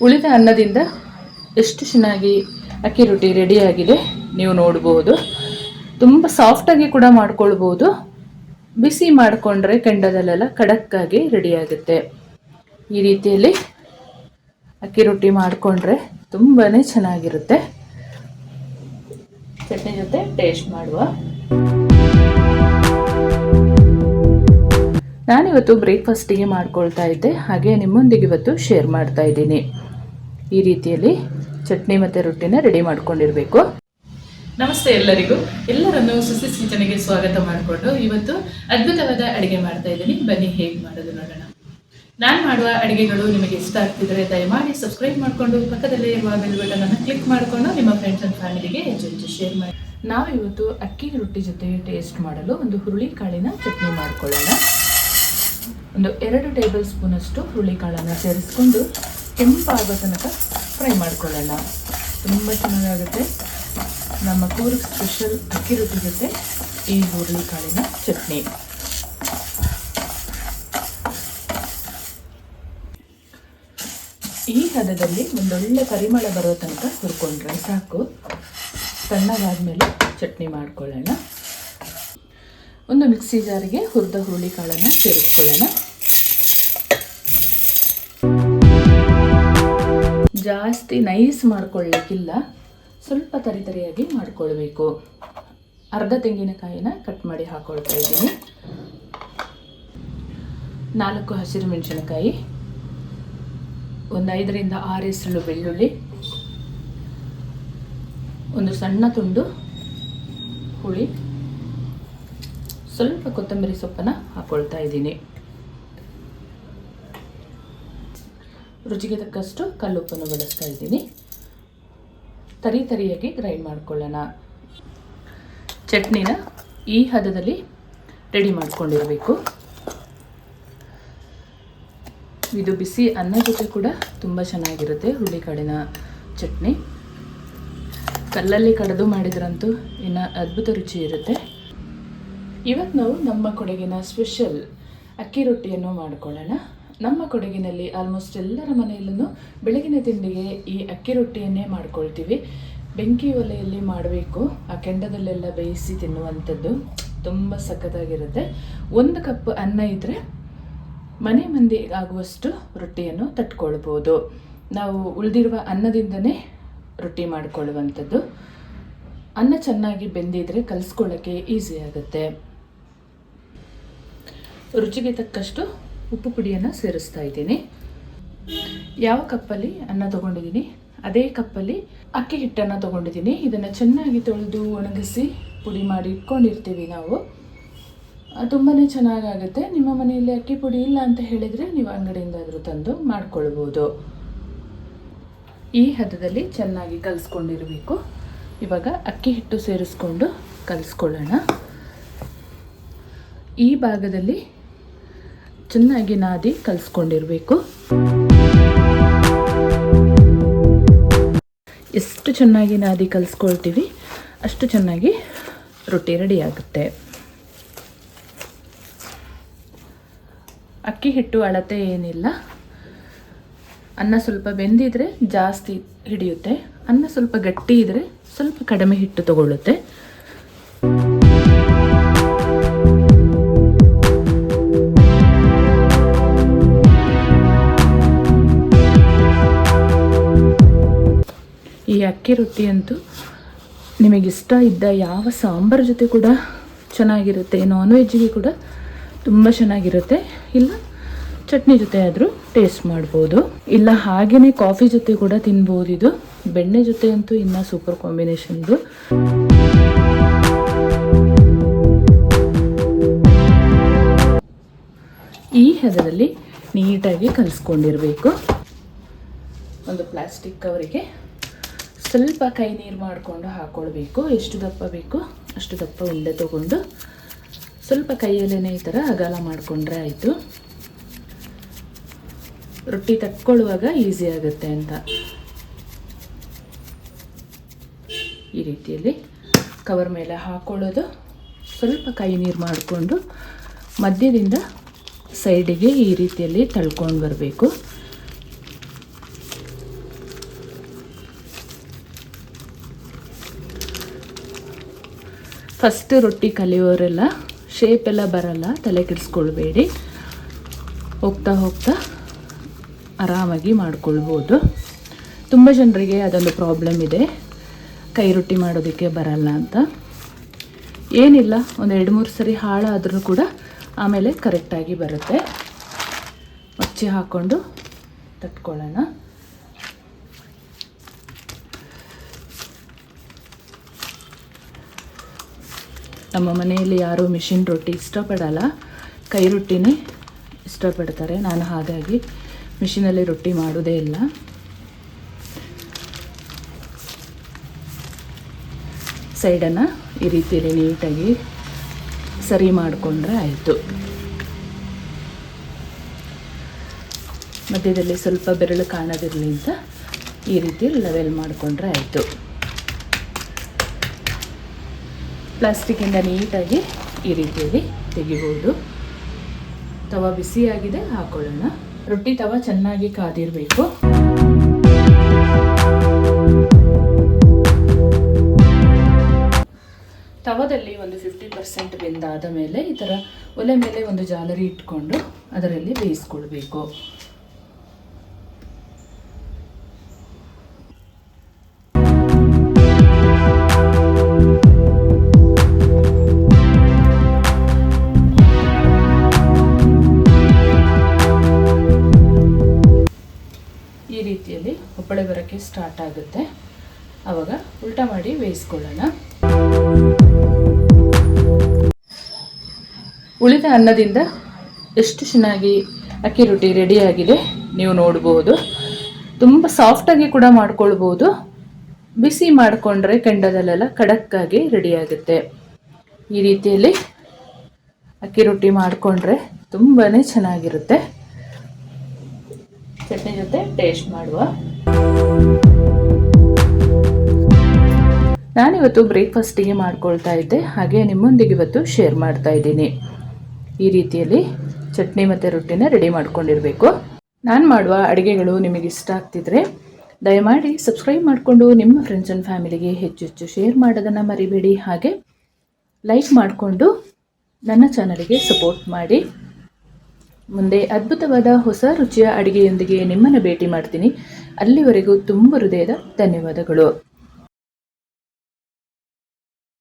ಉಳಿದ ಅನ್ನದಿಂದ ಎಷ್ಟು ಚೆನ್ನಾಗಿ ಅಕ್ಕಿ ರೊಟ್ಟಿ ರೆಡಿಯಾಗಿದೆ ನೀವು ನೋಡ್ಬೋದು. ತುಂಬ ಸಾಫ್ಟಾಗಿ ಕೂಡ ಮಾಡ್ಕೊಳ್ಬೋದು. ಬಿಸಿ ಮಾಡಿಕೊಂಡ್ರೆ ಕೆಂಡದಲ್ಲೆಲ್ಲ ಖಡಕ್ಕಾಗಿ ರೆಡಿಯಾಗುತ್ತೆ. ಈ ರೀತಿಯಲ್ಲಿ ಅಕ್ಕಿ ರೊಟ್ಟಿ ಮಾಡಿಕೊಂಡ್ರೆ ತುಂಬಾ ಚೆನ್ನಾಗಿರುತ್ತೆ. ಚಟ್ನಿ ಜೊತೆ ಟೇಸ್ಟ್ ಮಾಡುವ. ನಾನಿವತ್ತು ಬ್ರೇಕ್ಫಾಸ್ಟಿಗೆ ಮಾಡ್ಕೊಳ್ತಾ ಇದ್ದೆ. ಹಾಗೆ ನಿಮ್ಮೊಂದಿಗೆ ಇವತ್ತು ಶೇರ್ ಮಾಡ್ತಾ ಇದ್ದೀನಿ. ಈ ರೀತಿಯಲ್ಲಿ ಚಟ್ನಿ ಮತ್ತು ರೊಟ್ಟಿನ ರೆಡಿ ಮಾಡ್ಕೊಂಡಿರಬೇಕು. ನಮಸ್ತೆ ಎಲ್ಲರಿಗೂ. ಎಲ್ಲರನ್ನು ಸುಸಿ ಸಿಂಚನೆಗೆ ಸ್ವಾಗತ ಮಾಡಿಕೊಂಡು ಇವತ್ತು ಅದ್ಭುತವಾದ ಅಡುಗೆ ಮಾಡ್ತಾ ಇದ್ದೀನಿ. ಬನ್ನಿ, ಹೇಗೆ ಮಾಡೋದು ನೋಡೋಣ. ನಾನು ಮಾಡುವ ಅಡುಗೆಗಳು ನಿಮಗೆ ಇಷ್ಟ ಆಗ್ತಿದ್ರೆ ದಯಮಾಡಿ ಸಬ್ಸ್ಕ್ರೈಬ್ ಮಾಡಿಕೊಂಡು ಪಕ್ಕದಲ್ಲೇ ಇರುವ ಬೆಲ್ ಬಟನ್ ಅನ್ನು ಕ್ಲಿಕ್ ಮಾಡಿಕೊಂಡು ನಿಮ್ಮ ಫ್ರೆಂಡ್ಸ್ ಅಂಡ್ ಫ್ಯಾಮಿಲಿಗೆ ಹೆಚ್ಚು ಹೆಚ್ಚು ಶೇರ್ ಮಾಡಿ. ನಾವು ಇವತ್ತು ಅಕ್ಕಿ ರೊಟ್ಟಿ ಜೊತೆ ಟೇಸ್ಟ್ ಮಾಡಲು ಒಂದು ಹುರುಳಿ ಕಾಳಿನ ಚಟ್ನಿ ಮಾಡ್ಕೊಳ್ಳೋಣ. ಒಂದು ಎರಡು ಟೇಬಲ್ ಸ್ಪೂನಷ್ಟು ಹುರುಳಿಕಾಳನ್ನು ಸೇರಿಸ್ಕೊಂಡು ಕೆಂಪಾಗೋ ತನಕ ಫ್ರೈ ಮಾಡ್ಕೊಳ್ಳೋಣ. ತುಂಬ ಚೆನ್ನಾಗಾಗುತ್ತೆ. ನಮ್ಮ ಕೂರು ಸ್ಪೆಷಲ್ ಅಕ್ಕಿ ರೊಟ್ಟಿ ಜೊತೆ ಈ ಹುರುಳಿಕಾಳಿನ ಚಟ್ನಿ. ಈ ಹದದಲ್ಲಿ ಒಂದೊಳ್ಳೆ ಪರಿಮಳ ಬರೋ ತನಕ ಹುರ್ಕೊಂಡ್ರೆ ಸಾಕು. ತಣ್ಣಗಾದ್ಮೇಲೆ ಚಟ್ನಿ ಮಾಡ್ಕೊಳ್ಳೋಣ. ಒಂದು ಮಿಕ್ಸಿ ಜಾರಿಗೆ ಹುರಿದ ಹುರುಳಿಕಾಳನ್ನು ಸೇರಿಸ್ಕೊಳ್ಳೋಣ. ಜಾಸ್ತಿ ನೈಸ್ ಮಾಡ್ಕೊಳ್ಳೋಕ್ಕಿಲ್ಲ. ಸ್ವಲ್ಪ ತರಿತರಿಯಾಗಿ ಮಾಡ್ಕೊಳ್ಬೇಕು. ಅರ್ಧ ತೆಂಗಿನಕಾಯಿನ ಕಟ್ ಮಾಡಿ ಹಾಕೊಳ್ತಾ ಇದ್ದೀನಿ. ನಾಲ್ಕು ಹಸಿರು ಮೆಣಸಿನಕಾಯಿ, ಒಂದು ಐದರಿಂದ ಆರು ಹೆಸರು ಬೆಳ್ಳುಳ್ಳಿ, ಒಂದು ಸಣ್ಣ ತುಂಡು ಹುಳಿ, ಸ್ವಲ್ಪ ಕೊತ್ತಂಬರಿ ಸೊಪ್ಪನ್ನು ಹಾಕ್ಕೊಳ್ತಾ ಇದ್ದೀನಿ. ರುಚಿಗೆ ತಕ್ಕಷ್ಟು ಕಲ್ಲುಪ್ಪನ್ನು ಬಳಸ್ತಾ ಇದ್ದೀನಿ. ತರಿ ತರಿಯಾಗಿ ಗ್ರೈಂಡ್ ಮಾಡ್ಕೊಳ್ಳೋಣ. ಚಟ್ನಿನ ಈ ಹದದಲ್ಲಿ ರೆಡಿ ಮಾಡ್ಕೊಂಡಿರಬೇಕು. ಇದು ಬಿಸಿ ಅನ್ನ ಜೊತೆ ಕೂಡ ತುಂಬ ಚೆನ್ನಾಗಿರುತ್ತೆ ಹುರುಳಿಕಾಳಿನ ಚಟ್ನಿ. ಕಲ್ಲಲ್ಲಿ ಕಡೆದು ಮಾಡಿದ್ರಂತೂ ಇನ್ನು ಅದ್ಭುತ ರುಚಿ ಇರುತ್ತೆ. ಇವತ್ತು ನಾವು ನಮ್ಮ ಕೊಡಗಿನ ಸ್ಪೆಷಲ್ ಅಕ್ಕಿ ರೊಟ್ಟಿಯನ್ನು ಮಾಡ್ಕೊಳ್ಳೋಣ. ನಮ್ಮ ಕೊಡಗಿನಲ್ಲಿ ಆಲ್ಮೋಸ್ಟ್ ಎಲ್ಲರ ಮನೆಯಲ್ಲೂ ಬೆಳಗಿನ ತಿಂಡಿಗೆ ಈ ಅಕ್ಕಿ ರೊಟ್ಟಿಯನ್ನೇ ಮಾಡ್ಕೊಳ್ತೀವಿ. ಬೆಂಕಿ ಒಲೆಯಲ್ಲಿ ಮಾಡಬೇಕು. ಆ ಕೆಂಡದಲ್ಲೆಲ್ಲ ಬೇಯಿಸಿ ತಿನ್ನುವಂಥದ್ದು ತುಂಬ ಸಖತ್ತಾಗಿರುತ್ತೆ. ಒಂದು ಕಪ್ ಅನ್ನ ಇದ್ದರೆ ಮನೆ ಮಂದಿ ಆಗುವಷ್ಟು ರೊಟ್ಟಿಯನ್ನು ತಟ್ಕೊಳ್ಬೋದು. ನಾವು ಉಳಿದಿರುವ ಅನ್ನದಿಂದನೇ ರೊಟ್ಟಿ ಮಾಡಿಕೊಳ್ಳುವಂಥದ್ದು. ಅನ್ನ ಚೆನ್ನಾಗಿ ಬೆಂದಿದ್ರೆ ಕಲಿಸ್ಕೊಳ್ಳೋಕ್ಕೆ ಈಸಿ ಆಗುತ್ತೆ. ರುಚಿಗೆ ತಕ್ಕಷ್ಟು ಉಪ್ಪು ಪುಡಿಯನ್ನು ಸೇರಿಸ್ತಾ ಇದ್ದೀನಿ. ಯಾವ ಕಪ್ಪಲ್ಲಿ ಅನ್ನ ತೊಗೊಂಡಿದ್ದೀನಿ? ಅದೇ ಕಪ್ಪಲ್ಲಿ ಅಕ್ಕಿ ಹಿಟ್ಟನ್ನು ತೊಗೊಂಡಿದ್ದೀನಿ. ಇದನ್ನು ಚೆನ್ನಾಗಿ ತೊಳೆದು ಒಣಗಿಸಿ ಪುಡಿ ಮಾಡಿ ಇಟ್ಕೊಂಡಿರ್ತೀವಿ ನಾವು. ತುಂಬಾ ಚೆನ್ನಾಗಾಗುತ್ತೆ. ನಿಮ್ಮ ಮನೆಯಲ್ಲಿ ಅಕ್ಕಿ ಪುಡಿ ಇಲ್ಲ ಅಂತ ಹೇಳಿದರೆ ನೀವು ಅಂಗಡಿಯಿಂದಾದರೂ ತಂದು ಮಾಡ್ಕೊಳ್ಬೋದು. ಈ ಹದದಲ್ಲಿ ಚೆನ್ನಾಗಿ ಕಲಿಸ್ಕೊಂಡಿರಬೇಕು. ಇವಾಗ ಅಕ್ಕಿ ಹಿಟ್ಟು ಸೇರಿಸ್ಕೊಂಡು ಕಲಿಸ್ಕೊಳ್ಳೋಣ. ಈ ಭಾಗದಲ್ಲಿ ಚೆನ್ನಾಗಿ ನಾದಿ ಕಲಿಸ್ಕೊಂಡಿರಬೇಕು. ಎಷ್ಟು ಚೆನ್ನಾಗಿ ನಾದಿ ಕಲಿಸ್ಕೊಳ್ತೀವಿ, ಅಷ್ಟು ಚೆನ್ನಾಗಿ ರೊಟ್ಟಿ ರೆಡಿ ಆಗುತ್ತೆ. ಅಕ್ಕಿ ಹಿಟ್ಟು ಅಳತೆ ಏನಿಲ್ಲ. ಅನ್ನ ಸ್ವಲ್ಪ ಬೆಂದಿದ್ರೆ ಜಾಸ್ತಿ ಹಿಡಿಯುತ್ತೆ. ಅನ್ನ ಸ್ವಲ್ಪ ಗಟ್ಟಿ ಇದ್ದರೆ ಸ್ವಲ್ಪ ಕಡಿಮೆ ಹಿಟ್ಟು ತಗೊಳ್ಳುತ್ತೆ. ಅಕ್ಕಿ ರೊಟ್ಟಿ ಅಂತೂ ನಿಮಗಿಷ್ಟ ಇದ್ದ ಯಾವ ಸಾಂಬಾರ್ ಜೊತೆ ಕೂಡ ಚೆನ್ನಾಗಿರುತ್ತೆ ನಾನ್ ವೆಜ್ಜಿಗೆ ಕೂಡ ತುಂಬ ಚೆನ್ನಾಗಿರುತ್ತೆ. ಇಲ್ಲ, ಚಟ್ನಿ ಜೊತೆ ಆದರೂ ಟೇಸ್ಟ್ ಮಾಡ್ಬೋದು. ಇಲ್ಲ ಹಾಗೆಯೇ ಕಾಫಿ ಜೊತೆ ಕೂಡ ತಿನ್ಬೋದು ಇದು. ಬೆಣ್ಣೆ ಜೊತೆ ಅಂತೂ ಇನ್ನೂ ಸೂಪರ್ ಕಾಂಬಿನೇಷನ್ ಇದು ಈ ಹೆದರಲ್ಲಿ ನೀಟಾಗಿ ಕಲಿಸ್ಕೊಂಡಿರಬೇಕು. ಒಂದು ಪ್ಲಾಸ್ಟಿಕ್ ಕವರಿಗೆ ಸ್ವಲ್ಪ ಕೈ ನೀರು ಮಾಡಿಕೊಂಡು ಹಾಕ್ಕೊಳ್ಬೇಕು ಎಷ್ಟು ದಪ್ಪ ಬೇಕು ಅಷ್ಟು ದಪ್ಪ ಉಂಡೆ ತಗೊಂಡು ಸ್ವಲ್ಪ ಕೈಯಲ್ಲೇ ಈ ಥರ ಅಗಲ ಮಾಡಿಕೊಂಡ್ರೆ ಆಯಿತು. ರೊಟ್ಟಿ ತಕ್ಕೊಳ್ಳುವಾಗ ಈಸಿ ಆಗುತ್ತೆ ಅಂತ. ಈ ರೀತಿಯಲ್ಲಿ ಕವರ್ ಮೇಲೆ ಹಾಕ್ಕೊಳ್ಳೋದು ಸ್ವಲ್ಪ ಕೈ ನೀರು ಮಾಡಿಕೊಂಡು ಮಧ್ಯದಿಂದ ಸೈಡಿಗೆ ಈ ರೀತಿಯಲ್ಲಿ ತಳ್ಕೊಂಡು ಬರಬೇಕು. ಫಸ್ಟ್ ರೊಟ್ಟಿ ಕಲಿಯೋರೆಲ್ಲ ಶೇಪ್ ಎಲ್ಲ ಬರಲ್ಲ, ತಲೆ ಕೆಡಿಸ್ಕೊಳ್ಬೇಡಿ. ಹೋಗ್ತಾ ಹೋಗ್ತಾ ಆರಾಮಾಗಿ ಮಾಡ್ಕೊಳ್ಬೋದು. ತುಂಬ ಜನರಿಗೆ ಅದೊಂದು ಪ್ರಾಬ್ಲಮ್ ಇದೆ. ಕೈ ರೊಟ್ಟಿ ಮಾಡೋದಕ್ಕೆ ಬರಲ್ಲ ಅಂತ. ಏನಿಲ್ಲ, ಒಂದು ಎರಡು ಮೂರು ಸರಿ ಹಾಳಾದರೂ ಕೂಡ ಆಮೇಲೆ ಕರೆಕ್ಟಾಗಿ ಬರುತ್ತೆ. ಮಚ್ಚಿ ಹಾಕ್ಕೊಂಡು ತಟ್ಕೊಳ್ಳೋಣ. ನಮ್ಮ ಮನೆಯಲ್ಲಿ ಯಾರೂ ಮಿಷಿನ್ ರೊಟ್ಟಿ ಇಷ್ಟಪಡಲ್ಲ. ಕೈ ರೊಟ್ಟಿನೇ ಇಷ್ಟಪಡ್ತಾರೆ. ನಾನು ಹಾಗಾಗಿ ಮಿಷಿನಲ್ಲಿ ರೊಟ್ಟಿ ಮಾಡೋದೇ ಇಲ್ಲ. ಸೈಡನ್ನು ಈ ರೀತಿಯಲ್ಲಿ ನೀಟಾಗಿ ಸರಿ ಮಾಡಿಕೊಂಡ್ರೆ ಆಯಿತು. ಮಧ್ಯದಲ್ಲಿ ಸ್ವಲ್ಪ ಬೆರಳು ಕಾಣದಿರಲಿ ಅಂತ ಈ ರೀತಿ ಲೆವೆಲ್ ಮಾಡಿಕೊಂಡ್ರೆ ಆಯಿತು. ಪ್ಲಾಸ್ಟಿಕ್ಕಿಂದ ನೀಟಾಗಿ ಈ ರೀತಿಯಲ್ಲಿ ತೆಗಿಬೋದು ತವ ಬಿಸಿಯಾಗಿದೆ, ಹಾಕೊಳ್ಳೋಣ. ರೊಟ್ಟಿ ತವ ಚೆನ್ನಾಗಿ ಕಾದಿರಬೇಕು. ತವದಲ್ಲಿ ಒಂದು ಫಿಫ್ಟಿ ಪರ್ಸೆಂಟ್ ಬೆಂದಾದ ಮೇಲೆ ಈ ಥರ ಒಲೆ ಮೇಲೆ ಒಂದು ಜಾಲರಿ ಇಟ್ಕೊಂಡು ಅದರಲ್ಲಿ ಬೇಯಿಸ್ಕೊಳ್ಬೇಕು. ಬರೋಕ್ಕೆ ಸ್ಟಾರ್ಟ್ ಆಗುತ್ತೆ. ಆವಾಗ ಉಲ್ಟಾ ಮಾಡಿ ಬೇಯಿಸ್ಕೊಳ್ಳೋಣ. ಉಳಿದ ಅನ್ನದಿಂದ ಎಷ್ಟು ಚೆನ್ನಾಗಿ ಅಕ್ಕಿ ರೊಟ್ಟಿ ರೆಡಿಯಾಗಿದೆ ನೀವು ನೋಡ್ಬೋದು. ತುಂಬ ಸಾಫ್ಟಾಗಿ ಕೂಡ ಮಾಡ್ಕೊಳ್ಬೋದು. ಬಿಸಿ ಮಾಡಿಕೊಂಡ್ರೆ ಕೆಂಡದಲ್ಲೆಲ್ಲ ಖಡಕ್ಕಾಗಿ ರೆಡಿಯಾಗುತ್ತೆ ಈ ರೀತಿಯಲ್ಲಿ ಅಕ್ಕಿ ರೊಟ್ಟಿ ಮಾಡಿಕೊಂಡ್ರೆ ತುಂಬಾ ಚೆನ್ನಾಗಿರುತ್ತೆ. ಚಟ್ನಿ ಜೊತೆ ಟೇಸ್ಟ್ ಮಾಡುವ. ನಾನಿವತ್ತು ಬ್ರೇಕ್ಫಾಸ್ಟಿಗೆ ಮಾಡ್ಕೊಳ್ತಾ ಇದ್ದೆ, ಹಾಗೆ ನಿಮ್ಮೊಂದಿಗೆ ಇವತ್ತು ಶೇರ್ ಮಾಡ್ತಾ ಇದ್ದೀನಿ. ಈ ರೀತಿಯಲ್ಲಿ ಚಟ್ನಿ ಮತ್ತು ರೊಟ್ಟಿನ ರೆಡಿ ಮಾಡ್ಕೊಂಡಿರಬೇಕು. ನಾನು ಮಾಡುವ ಅಡುಗೆಗಳು ನಿಮಗೆ ಇಷ್ಟ ಆಗ್ತಿದ್ರೆ, ದಯಮಾಡಿ ಸಬ್ಸ್ಕ್ರೈಬ್ ಮಾಡಿಕೊಂಡು ನಿಮ್ಮ ಫ್ರೆಂಡ್ಸ್ ಆ್ಯಂಡ್ ಫ್ಯಾಮಿಲಿಗೆ ಹೆಚ್ಚು ಹೆಚ್ಚು ಶೇರ್ ಮಾಡೋದನ್ನು ಮರಿಬೇಡಿ. ಹಾಗೆ ಲೈಕ್ ಮಾಡಿಕೊಂಡು ನನ್ನ ಚಾನಲಿಗೆ ಸಪೋರ್ಟ್ ಮಾಡಿ. ಮುಂದೆ ಅದ್ಭುತವಾದ ಹೊಸ ರುಚಿಯ ಅಡುಗೆಯೊಂದಿಗೆ ನಿಮ್ಮನ್ನು ಭೇಟಿ ಮಾಡ್ತೀನಿ. ಅಲ್ಲಿವರೆಗೂ ತುಂಬ ಹೃದಯದ ಧನ್ಯವಾದಗಳು.